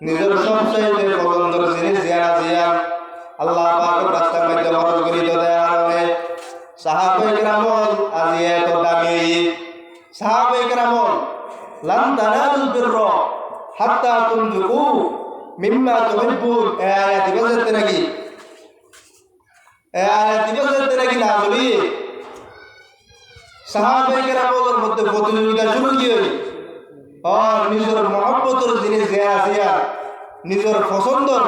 নিজের আল্লাহ পাকের রাস্তার মধ্যে আজি এত দামি সাহাবে কেরামল লান এই আয়াত বুঝতে নাকি? এই আয়াত নাকি না বলি? সাহাবে কেরামলের মধ্যে প্রতিযোগিতা শুরু কি আর নিজের মহাব্বতর জিনিস দেয়া আছে, আর নিজের পছন্দর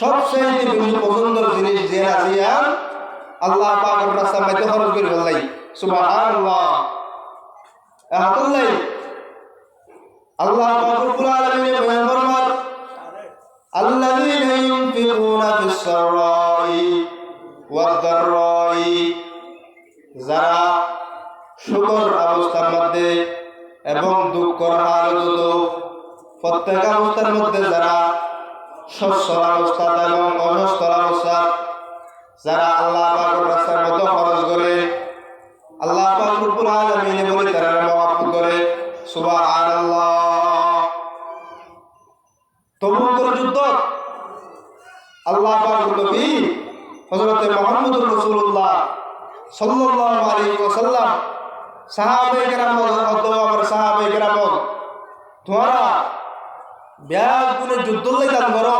সবচেয়ে বেশি পছন্দর জিনিস দেয়া আছে, আর আল্লাহ পাকের রাস্তা মাইতে খরচ করে ফেললাই সুবহানাল্লাহ। আল্লাহ পাক রব্বুল আলামিন বয়ান ফরমান আল্লাযীনা যারা শুকর অবস্থার মধ্যে এবং দুঃখর হালত প্রত্যেক অবস্থার মধ্যে যারা শস্যর অবস্থা এবং অসস্থর অবস্থা, যারা আল্লাহ পাকের রাস্তার মতো খরচ করে, আল্লাহ পাক রব্বুল আলামিন বলে তারা মাফ করে। সুবহানাল্লাহ। তবুকের যুদ্ধ। আল্লাহ পাক নবী হযরত মুহাম্মদুর রাসূলুল্লাহ সাল্লাল্লাহু আলাইহি ওয়াসাল্লাম তোমরা ব্যাগ গুনে যুদ্ধলে দান করো।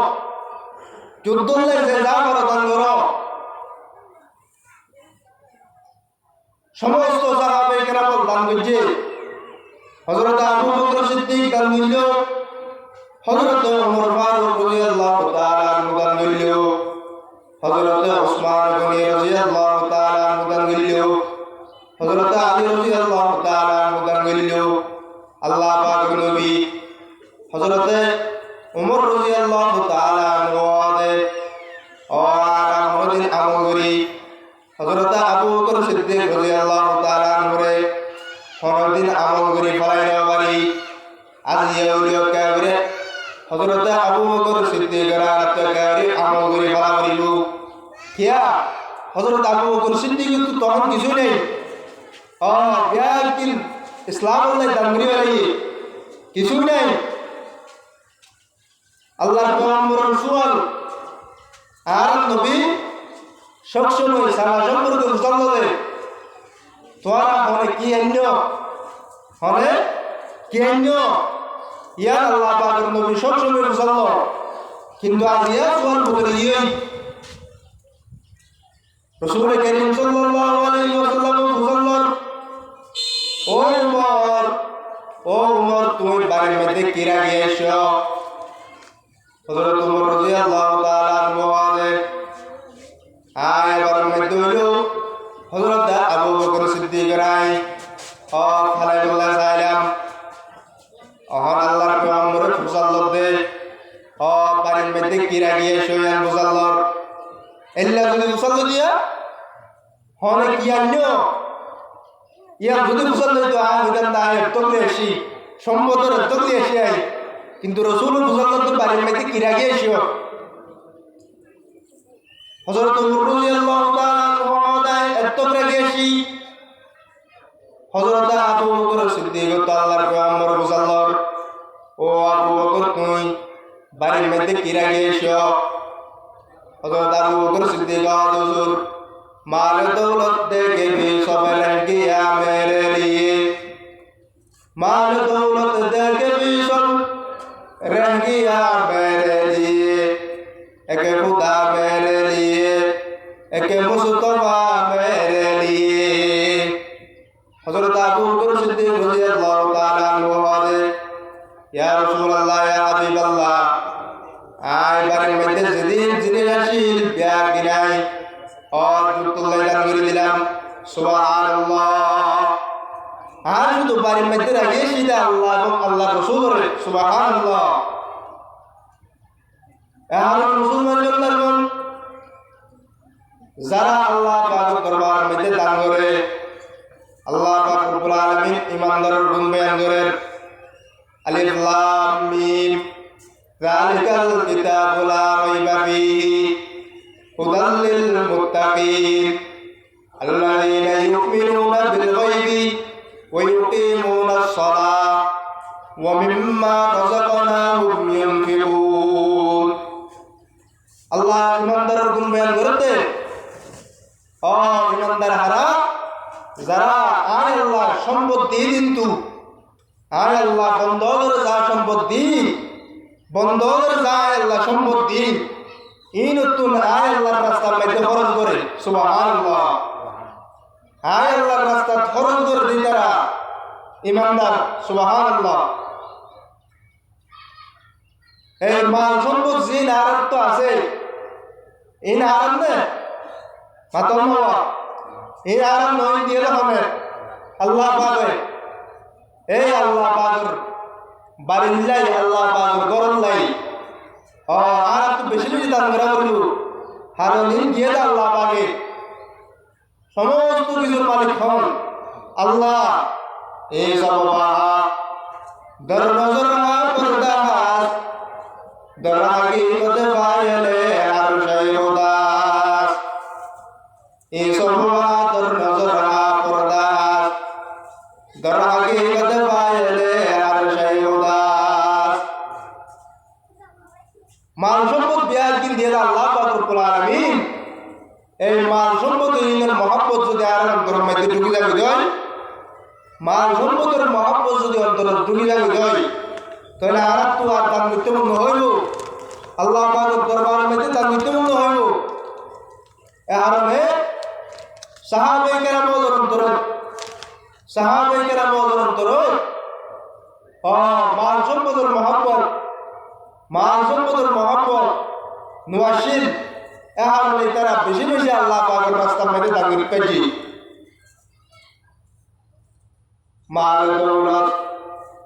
যুদ্ধলে যে যা করো দান করো। সমস্ত সাহাবে কেরাম দান করছে। হযরত আবু বকর সিদ্দিক দান করল। হযরত ওমর ফারুক রাদিয়াল্লাহু তাআলা আনহু দান করল হযরত ওসমান গনি রাদিয়াল্লাহু তাআলা আনহু দান করল হযরত আলী রাদিয়াল্লাহু তাআলা আনহু দান করল আল্লাহ পাকের নবী হযরত ওমর রাদিয়াল্লাহু তাআলা আনহু আদে আর আমদিন আমগরি হযরত আবু বকর সিদ্দিক রাদিয়াল্লাহু তাআলা আনহু রে কোনদিন আমগরি ফলাই না পারি আজ ইউলিও কাবরে হযরত আবু বকর সিদ্দিক রাদিয়াল্লাহু আমগরি ফলা পারিল কিয়া হযরত আবু বকর সিদ্দিক তো তখন কিছু নেই আর ব্যাকিন ইসলাম আল্লাহ দাঙ্গরি হই কিছু নেই আল্লাহ পয়গম্বর রাসূল আর নবী সবসময় সারা সম্পর্কে মুসলমানদের তোরা হনে কি অন্য হনে কি অন্য ইয়ার আল্লাহ পাকের নবী সবসময় মুসলমান কিন্তু আজ ইয়া সোয়াল বলে ইয়ে রসুল করিম সাল্লাল্লাহু আলাইহি ওয়াসাল্লাম মুসলমান ও উমর ও উমর তুমি বাড়ির মধ্যে কিরা গিয়েছ? হযরত উমর রাদিয়াল্লাহু তাআলা আনহু বলে আয় বাড়ির মধ্যে হইল হযরত আবু বকর সিদ্দিক রাই ও কিরা গিয়ে শোয়ান মুসাল্লর এল্লা যদি মুসাল্লাহ দিয়া হনে ইয়া যদি মুসল্লি তো আয় হইতাম তা আয় তকলে সম্পদের তকলে আসি আই কিন্তু রসুল মুসল্লি তো বাড়ির মধ্যে কিরা গিয়ে এসিও। হজরত गणेश अगर गुरु सिद्धि का दूसर माल दौलत देखे भी सब लहंगिया में এবং আল্লাহ রসুল করে সুবহানাল্লাহ এখন মুসলমান জনগণ যারা আল্লাহ পাকের দরবার মধ্যে দান করে আল্লাহ পাক রব্বুল আলামিন ইমানদারের গুণ বয়ান করেন আলিফ লাম মিম যালিকাল কিতাবু লা রাইবা ফীহি হুদাল লিল মুত্তাকিন الذين يؤمنون بالغيب ويقيمون الصلاة ومما رزقناهم ينفقون আল্লাহ ইমানদারের গুণ বয়ান করতে ও ইমানদার হারা যারা আয় আল্লাহ সম্পদ দিয়ে কিন্তু আয় আল্লাহ বন্ধ করে যা সম্পদ দি বন্ধ করে যা আয় আল্লাহ সম্পদ দি ই নতুন আয় আল্লাহর রাস্তার মধ্যে খরচ করে সুবহানাল্লাহ আয় আল্লাহর রাস্তা খরচ করে দিই তারা ইমানদার সুবহানাল্লাহ এই মাল সম্পদ জিন আরাম তো আছে ইন নে? মাতম বাবা। ইন আরাম দিয়ে হবে। আল্লাহ পাবে এই আল্লাহ পাগর বাড়ির লাই আল্লাহ পাগর গরম লাই। ও, আর একটু বেশি বেশি দান করা বলু হারলিন গিয়ে দে আল্লাহ পাগে সমস্ত কিছুর মালিক হন আল্লাহ। এই সব দর নজর দরাগি কতে পায়লে আর সেই উদাস। এই সব দর নজর পর্দা দরাগি কতে পায়লে আর সেই উদাস। মাল সম্পদ বিয়ার এই মাল সম্পদ ইনের মহব্বত যদি আর অন্তরের মধ্যে ঢুকে যাবে মাল সম্পদের মহব্বত যদি অন্তরের ঢুকে যাবে তাহলে আর তো আর তার মৃত্যুবন্ধ হইল আল্লাহ পাকের দরবার মধ্যে তার মৃত্যুবন্ধ হইল এ আরামে সাহাবে কেরাম অন্তর সাহাবে কেরাম অন্তর মাল সম্পদের মহাব্বত, মাল সম্পদের মহাব্বত। নোয়াশিল এহার মানে তারা বেশি বেশি আল্লাহ পাকের রাস্তা মধ্যে তাকে পেয়েছি। মাল দৌলত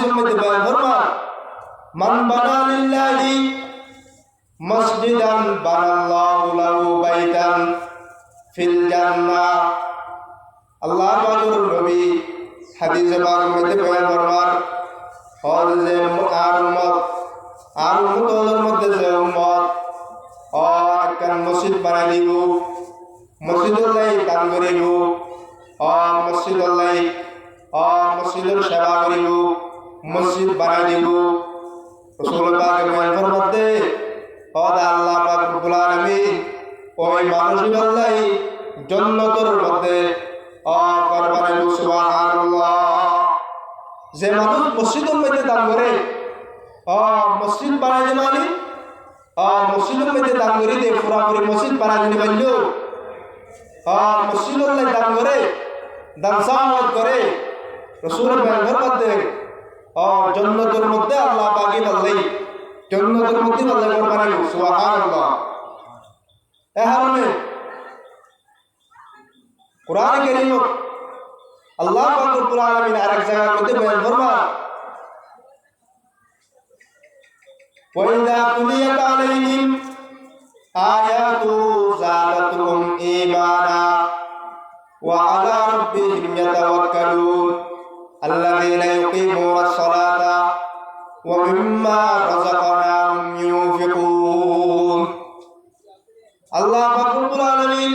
হাদিসের মধ্যে বয়ান ফরমান মান বানা লিল্লাহি মসজিদান বানাল্লাহু লাহু বাইতান ফিল জান্নাহ। আল্লাহ পাকের নবী হাদিসে পাকের মধ্যে বয়ান ফরমান যে আর উম্মত, আর উম্মতের মধ্যে যে উম্মত, ও একখান মসজিদ বানাই দিব মসজিদুল্লাহ দান করিব ও মসজিদুল্লাহ ও মসজিদের সেবা করিব মসজিদ বানাই দিব। রসুল পাকের বয়ান মধ্যে হদা আল্লাহ পাক রব্বুল আলামিন ওই মানুষই আল্লাহ জান্নাতের মধ্যে অ করবানে সুবহানাল্লাহ। যে মানুষ মসজিদের মধ্যে দান করে অ মসজিদ বানাই যে মানে? অ মসজিদের মধ্যে দান করে দে পুরাপুরি মসজিদ বানাই দিতে পারল অ মসজিদের দান করে, দান সাহায্য করে, রসুলের ব্যবহার মধ্যে অ জান্নাতের মধ্যে আল্লাহ পাকি বললেই জন্নতের মধ্যে আল্লাহ কোরবানি সুবহানাল্লাহ এ হারমে কোরআন কারীম আল্লাহ পাক রব্বুল আলামিন আরেক জায়গার মধ্যে বয়ান ফরমান وإذا تليت عليهم آياته زادتهم إيمانا وعلى ربهم يتوكلون الذين يقيمون الصلاة ومما رزقناهم ينفقون আল্লাহ ফাকরুল আলমিন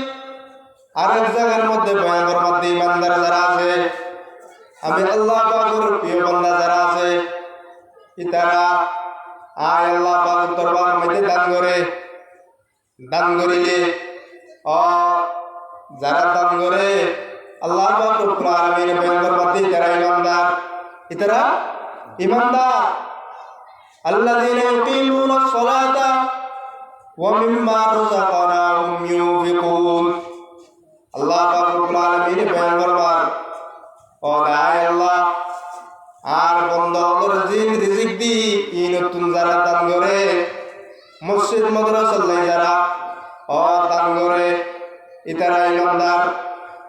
আরেক জায়গার মধ্যে ভয়ঙ্কর মধ্যে ইমানদার যারা আছে আমি আল্লাহ পাকুর প্রিয় বন্ধা যারা আছে তারা আয় আল্লাহ পাকুর দরবার মধ্যে দান করে দান করিলে অ যারা দান করে আল্লাহ রব্বুল আলামিন পয়গম্বর বাদে যারা ইমানদার ইতারা? ইমানদার। আল্লাযীনা ইউকিমুনা সলাতা ওয়া মিম্মা রাযাকনাহুম ইউনফিকুন। আল্লাহ পাক রব্বুল আলামিন পয়গম্বর বাদ ও আল্লাহ আর বন্ধ অল্লাহর জিন দি ই নতুন যারা দান করে মসজিদ মাদ্রাসা যারা ও দান করে ইতারা ইমানদার।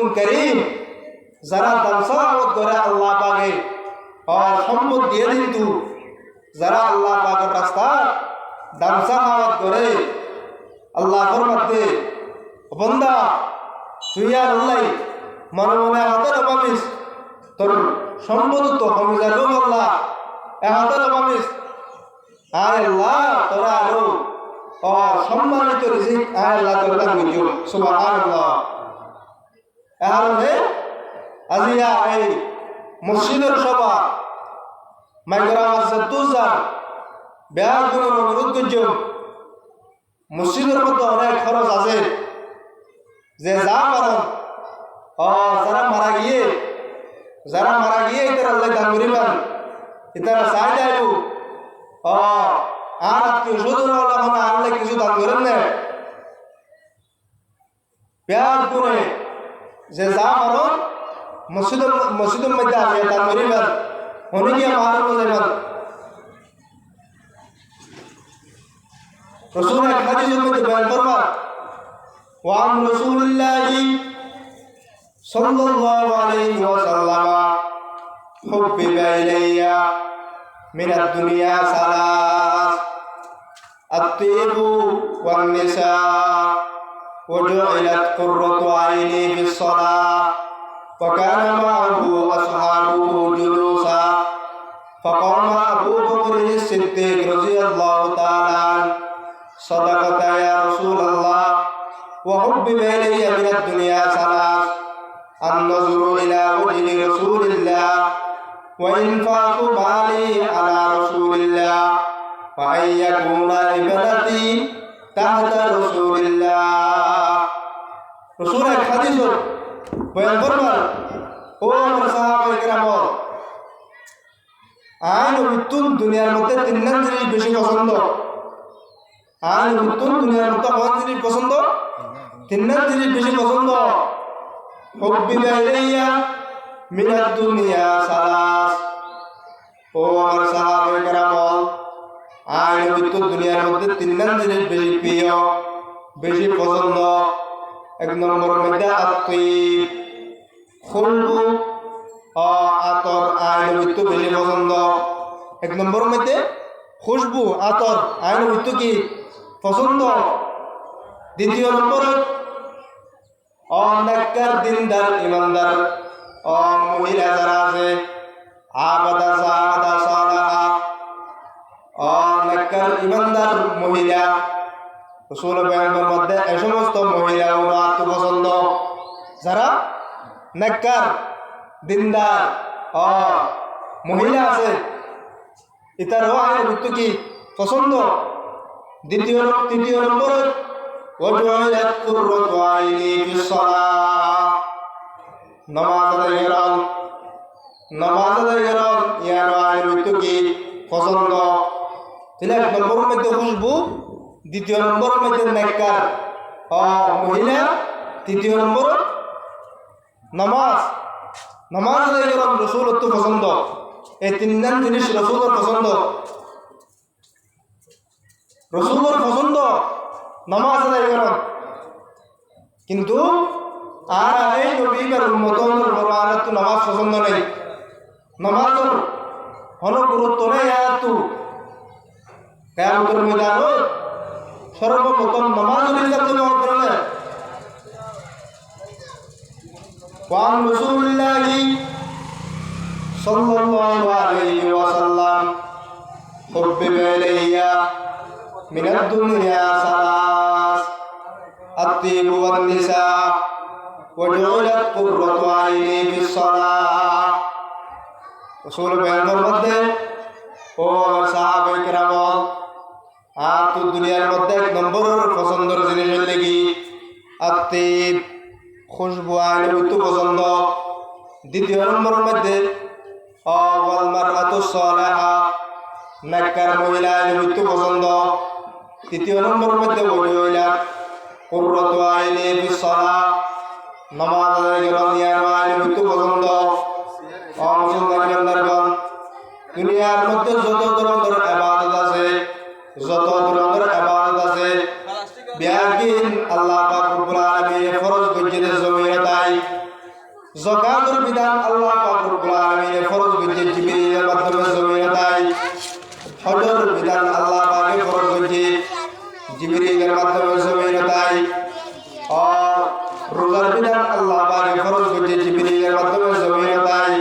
রিজকুন যারা দান সালাত করে আল্লাহ পাকে সম্পদ দিয়ে দিতু যারা আল্লাহ পাকের রাস্তা দান সালাত করে আল্লাহ ফরমাতে বন্দা, তুই আর আল্লাহ মনে মনে হাতের পাবিস তোর সম্পদ তো কমে যাবে আল্লাহ। এ হাতের পাবিস আর আল্লাহ, তোরা আরও সম্মানিত রিজিক আল্লাহ তোর সুবহানাল্লাহ। এহারণে আজিয়া এই মসজিদের সভা মাইগরা আছে তুজার বেয়ার গুণের অনুরোধ করছ মসজিদের মধ্যে অনেক খরচ আছে। যে যা কারণ ও, যারা মারা গিয়ে, যারা মারা গিয়ে ইতারা আল্লাহ দান করিবেন, ইতারা চাই যাইব আর আত্মীয় স্বজন আল্লাহ কিছু দান করেন না পেয়ার করে যে যা মারো মসজিদ মসজিদের মধ্যে আছে, তার মরিবার হনে গিয়ে মারার মধ্যে মার রসুল এক হাদিসের মধ্যে বয়ান করবা ওয়ান রসুলিল্লাহি সাল্লাল্লাহু আলাইহি ওয়াসাল্লাম হুব্বিবা ইলাইয়া মিন আদ-দুনিয়া সালাস, আত-তিবু ওয়ান-নিসা وجعلت قرة عيني في الصلاة وكان معه أصحابه جلوسا فقام أبو بكر الصديق رضي الله تعالى صدقت يا رسول الله وحبب إلي من الدنيا ثلاث النظر إلى وجه رسول الله وإنفاق مالي على رسول الله وأن يكون ابنتي تحت رسول করবার ও আমার সাহাবা ইকরাম আইন ও মৃত্যুন দুনিয়ার মধ্যে তিন জিনিস বেশি পছন্দ ও মৃত্যুন দুনিয়ার মধ্যে কোন জিনিস পছন্দ তিন জিনিস বেশি পছন্দ হুব্বিবা ইলাইয়া মিনাদ দুনিয়া সালাস ও আমার সাহাবা ইকরাম আইন ও দুনিয়ার মধ্যে তিন জিনিস বেশি প্রিয় বেশি পছন্দ এক নম্বর মধ্যে আত্মীয়। খুলবু ও আতর আইন মৃত্যু বেশি পছন্দ। এক নম্বর মধ্যে খুশবু, আতর আইন মৃত্যু কি পছন্দ? দ্বিতীয় নম্বর অনেকার দিনদার, ইমানদার। ও মহিলা যারা আছে, আবাদা সাহাদা সালাহা। অনেকার ইমানদার মহিলা। রসুল বয়ানের মধ্যে এ সমস্ত মহিলা ও আত্মপছন্দ। যারা নেককার, দিনদার ও মহিলা আছে ইতারও আইন মৃত্যু কি পছন্দ? দ্বিতীয় তৃতীয় নম্বর ওয়াজুয়ালাত কুররাতু আইনি ফিস সালাহ নামাজ আদায় করান নামাজ আদায় করান ইয়ার আইন মৃত্যু কি পছন্দ? দ্বিতীয় নম্বরের মধ্যে নেককার মহিলা, তৃতীয় নম্বর নামাজ। নামাজ আদায় করান রসুল অত্য পছন্দ। এই তিনজন জিনিস রসুলের পছন্দ। রসুলের পছন্দ, নামাজ আদায় করান। কিন্তু আর এই নবীর উন্মতনের ভগবানের তো নামাজ পছন্দ নেই। নামাজের হন গুরুত্ব নেই আর তু কেমন ময়দান সর্বপ্রথম নামাজের হিসাব তুমি অগ্রণে وعن رسول الله صلى الله عليه وسلم حبب إلي من الدنيا ثلاث الطيب والنساء وجعلت قرة عيني في الصلاة রসুল বেঙ্গল মধ্যে ও সাহাবে কেরামত আর তো দুনিয়ার মধ্যে এক নম্বর পছন্দের জিনিস হইলে কি? আত্মিব খুশবু আইন মৃত্যু পছন্দ দ্বিতীয় নম্বরের মধ্যে অবলমার আতু সলেহা, নাক্কার মহিলা আইন মৃত্যু পছন্দ তৃতীয় নম্বরের মধ্যে ওই মহিলা কুর্রত আইনে বিসলা নমাজ আইন মৃত্যু পছন্দ অমুসলমানগণ দুনিয়ার মধ্যে যত ধরনের বিধান আল্লাহ পাকে ফরজ হয়েছে জিবরিলের মাধ্যমে জমির তাই। আর রোজার বিধান আল্লাহ পাকে ফরজ হয়েছে জিবরিলের মাধ্যমে জমিনে তাই।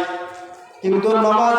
কিন্তু নমাজিয়ান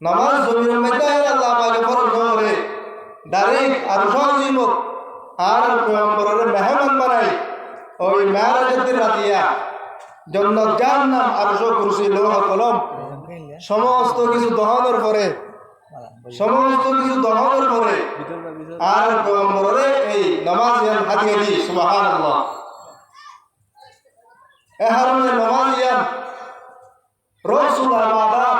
নামাজ জমিনের মধ্যে আইন আল্লাহ পাকে ফরজ না করে ডাইরেক্ট আর সহজীবক আর পেগম্বরের মেহমান বানাই। ওই মেহরাজের রাতিয়া। জন্নত যার নাম আরশ কুরসি লোহ কলম। সমস্ত কিছু দহনের পরে। সমস্ত কিছু দহনের পরে। আর পেগম্বরের এই নামাজ ইয়ান হাতিয়ে দি সুবহানাল্লাহ। এ হারমে নামাজ ইয়ান রসুল আবাদা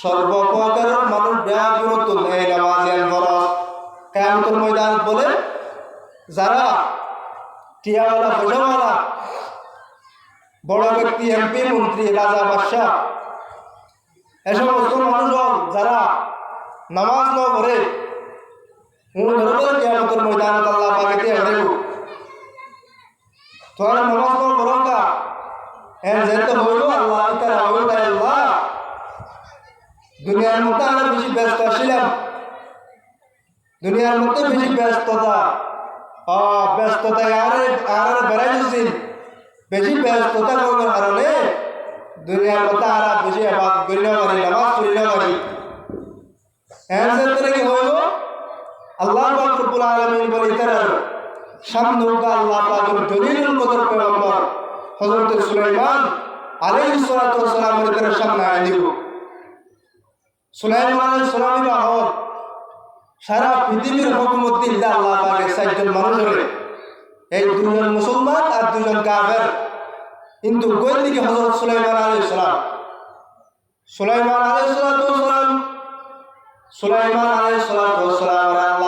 সর্বপ্রকারের মানুষ ব্যাগ গুরুত্ব এই নামাজিয়ান ফরজ। ময়দান বলে যারা টিয়াওয়ালা বড় ব্যক্তি, এমপি, মন্ত্রী, রাজা, বাদশাহ, এ সমস্ত যারা নামাজ ন পড়ে কেয়ামতের ময়দানত আল্লাহ পাকে হরেব তোরা নামাজ ন আল্লাহ তারা হইল তাই আল্লাহ দুনিয়ার মধ্যে আমরা বেশি ব্যস্ত ছিলাম দুনিয়ার মধ্যে বেশি ব্যস্ততা। ব্যস্ততায় আর আর বেড়াই যাচ্ছিল বেশি ব্যস্ততা করার কারণে দুনিয়ার মধ্যে আর বেশি আবাদ করি না পারি, নামাজ পড়ি পারি। এর ক্ষেত্রে কি হইব আল্লাহ রব্বুল আলামিন বলে তারা সামনে আল্লাহ পাকের দলিলুল কদর পেগম্বর হযরত সুলাইমান আলাইহিস সালাতু ওয়াস সালামের সামনে দিব। সুলাইমান আলাইহিস সালামের সারা পৃথিবীর হুকুমত দিল্লা আল্লাহ পাকের চারজন মানুষের এই দুজন মুসলমান আর দুজন কাফের। কিন্তু কোন হজরত সুলাইমান আলী সালাম? সুলাইমান আলী সালাম, সুলাইমান আলী সালাম আল্লাহ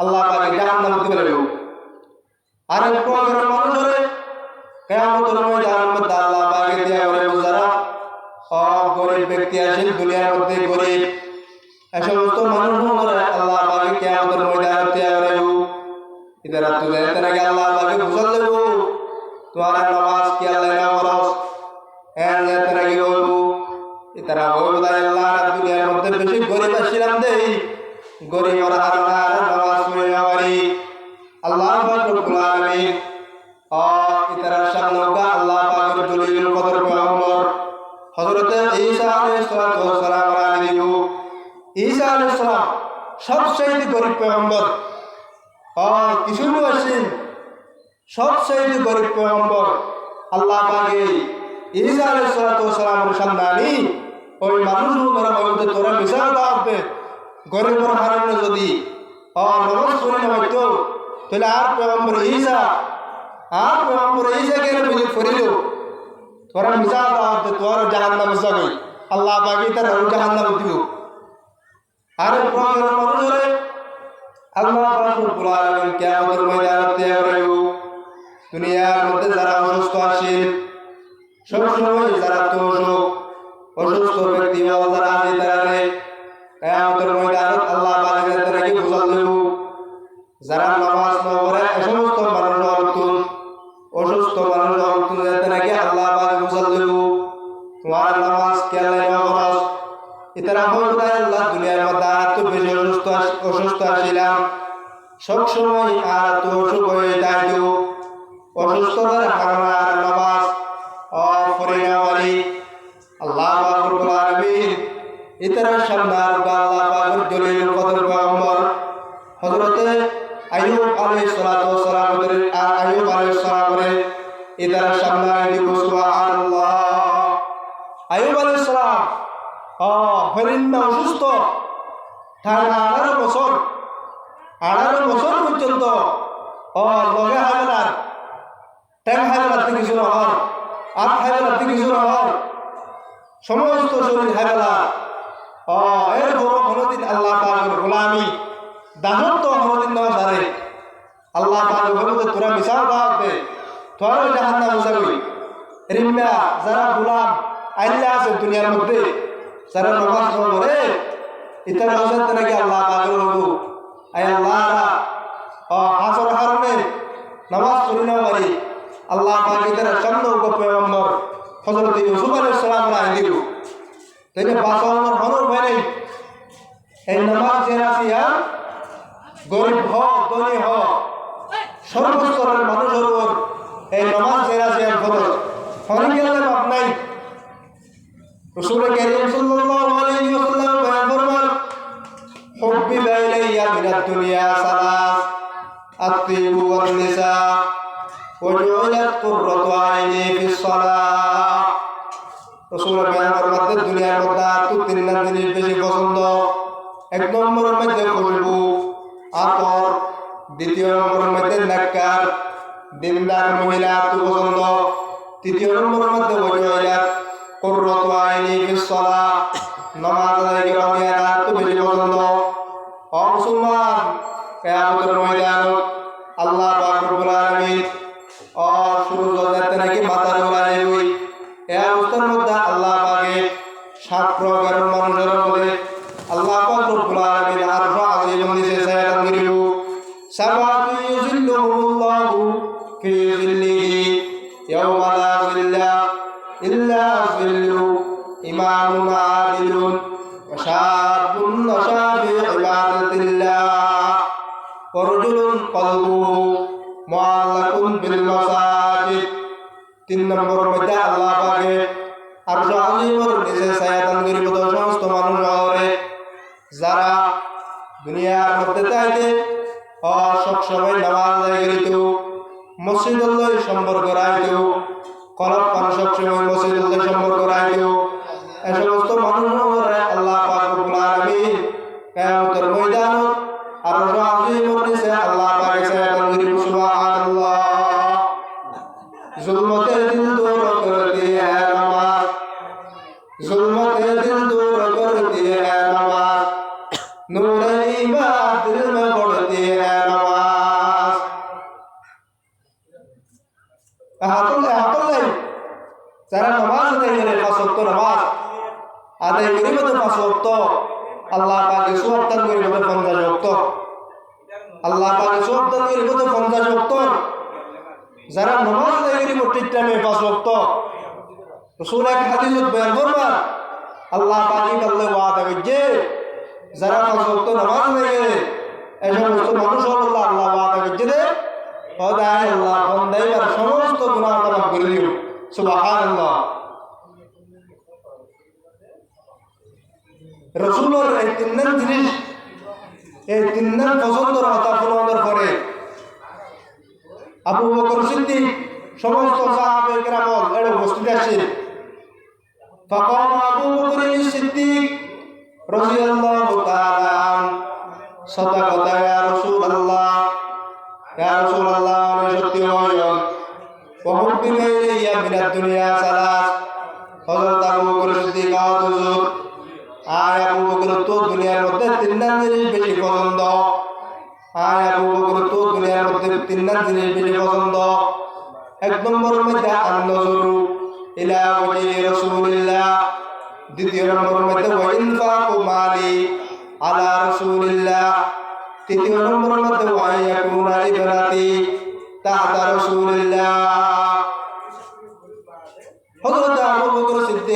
আল্লাহ পাকে জাহান্নাম দিবেন আর এক প্রকারের মানুষ হলে কেয়ামতের মধ্যে জাহান্নামে আল্লাহ পাকে দেয়া করে যারা সব গরিব ব্যক্তি আছেন দুনিয়ার মধ্যে গরিব। এই সমস্ত মানুষ মনে আল্লাহ পাকে কেয়ামতের ময়দানে দেয়া করে ইদারা তো দেখতে নাকি আল্লাহ পাকে বুঝাল দেব? তোমার নামাজ কি আল্লাহ না করস হ্যাঁ দেখতে নাকি বলব? ইতারা বলব আল্লাহ দুনিয়ার মধ্যে বেশি গরিব আসছিলাম দেই। গরিব আর গরিব পয়গম্বর। আর কিছু আসেন সবচেয়ে গরিব পয়গম্বর আল্লাহ পাকে ঈসা ওই মানুষগুলোর মধ্যে তোরা মিশা দাবে গরিবের হারানো যদি। তাহলে আর পয়গম্বর ঈসা, আর পয়গম্বর ঈসা কেন বুঝে তোরা মিশা দাবে তোর জাহান্নামে যাবে। আল্লাহ পাকে তার জাহান্নামে দিব। আর আল্লাহ রব্বুল আলামিন কিয়ামতের ময়দানে দেব দুনিয়ার মধ্যে যারা অসুস্থ আছেন, সবসময় যারা তো অসুস্থ ব্যক্তি যারা সবসময় আর তো অসুখ হয়ে যাইত অসুস্থতার আর নামাজ অপরে নেওয়ারি আল্লাহ পাকুর আলমিন ইতারা আর আল্লাহ পাকুর দলিল কদর পয়গম্বর হযরতে আইয়ুব আলাইহিস সালাতু ওয়াস সালাম আর আইয়ুব আলাইহিস সালামের ইতারা সামনে দিব সুবহানাল্লাহ সালাম হরিণ না অসুস্থ? টানা আঠারো বছর। আঠারো বছর পর্যন্ত। ও লগে হাজার ট্যাং হাজার কিছু নহর আট হাজার কিছু নহর সমস্ত শরীর হাজারা এর বড় কোনোদিন আল্লাহ পাকের গোলামি। দাসত্ব কোনোদিন নেওয়া আল্লাহ পাক মিশাও দাওয়াতে তোরা জাহান্নাম যাবি রিম্বা যারা গোলাম আইল্লা আছে দুনিয়ার মধ্যে যারা নামাজ পড়ে ইতার হজরত নাকি আল্লাহ হবু। হাসর কারণে নামাজ পড়ি না পারি। আল্লাহ পাক ইতার সামনে উপ পয়গম্বর হজরত ইউসুফ আলাইহিস সালাম রা দিল। তাইলে বাঁচানোর হনর ভাই নাই। এই নামাজ যারা সিয়া গরিব হ ধনী হ সর্বস্তরের মানুষের উপর এই নামাজ যারা সিয়া ফরজ অনেকে বাপ নাই? রসুল করিম সাল্লাল্লাহু الدنيا ثلاث الطيب والنساء وجعلت قرة عيني في الصلاة রসুলের বয়ানের মধ্যে দুনিয়ার মধ্যে তো তিন না জিনিস বেশি পছন্দ এক নম্বরের মধ্যে খুশবু আতর দ্বিতীয় নম্বরের মধ্যে নাক্কার দিনদার মহিলা তো পছন্দ তৃতীয় নম্বরের মধ্যে ওয়াজহাত কুররাতু আইনি ফিস সালাহ নামাজ আদায় কিয়ামতের ময়দানত আল্লাহ পাক রব্বুল আলামিন ও সূর্য যাতে নাকি মাথার উপরে হই এই অবস্থার মধ্যে আল্লাহ পাকে সাত প্রকারের মানুষের মধ্যে আল্লাহ পাক রব্বুল আলামিন আরশ আজিম দিছে সায়াতান গরিব সাবাতু ইউজিল্লুহুমুল্লাহু ফি জিল্লিহি ইয়াওমা লা জিল্লা ইল্লা জিল্লু ইমামুন আদিলুন وشاب نشا في عبادة الله ورجل قلبه معلق بالمساجد তিন নম্বর মধ্যে আল্লাহ পাকে আর আজিমর নিচে সায়াতান গরিব সমস্ত মানুষ হরে যারা দুনিয়ার মধ্যে তাইতে সব সময় নামাজ আদায় করিত মসজিদুল্লাহ সম্পর্ক রাখত কলব পান সব সময় মসজিদুল্লাহ সম্পর্ক আবু বকর সিদ্দিক সমস্ত সাহাবে কেরামত এর উপস্থিত আছে فقام أبو بكر الصديق رضي الله تعالى عنه صدقت يا رسول الله يا رسول الله أنا সত্যি হইয়ন وحب إلي من الدنيا ثلاث হযরত আবু বকর সিদ্দিক আওয়াজ হুজুর আয় আবু বকর তো দুনিয়ার মধ্যে তিনটা জিনিস বেশি পছন্দ আয় আবু বকর তো আমাদের তিন দিনের বিনিবন্ধ এক নম্বরের মধ্যে আন্নজরু ইলা ওয়াজি রাসূলিল্লাহ। দ্বিতীয় নম্বরের মধ্যে ওয়া ইনফাকু মালি আলা রাসূলিল্লাহ। তৃতীয় নম্বরের মধ্যে ওয়া ইয়াকুনা ইবরাতি তাহতা রাসূলিল্লাহ। হযরত আবু বকর সিদ্দিক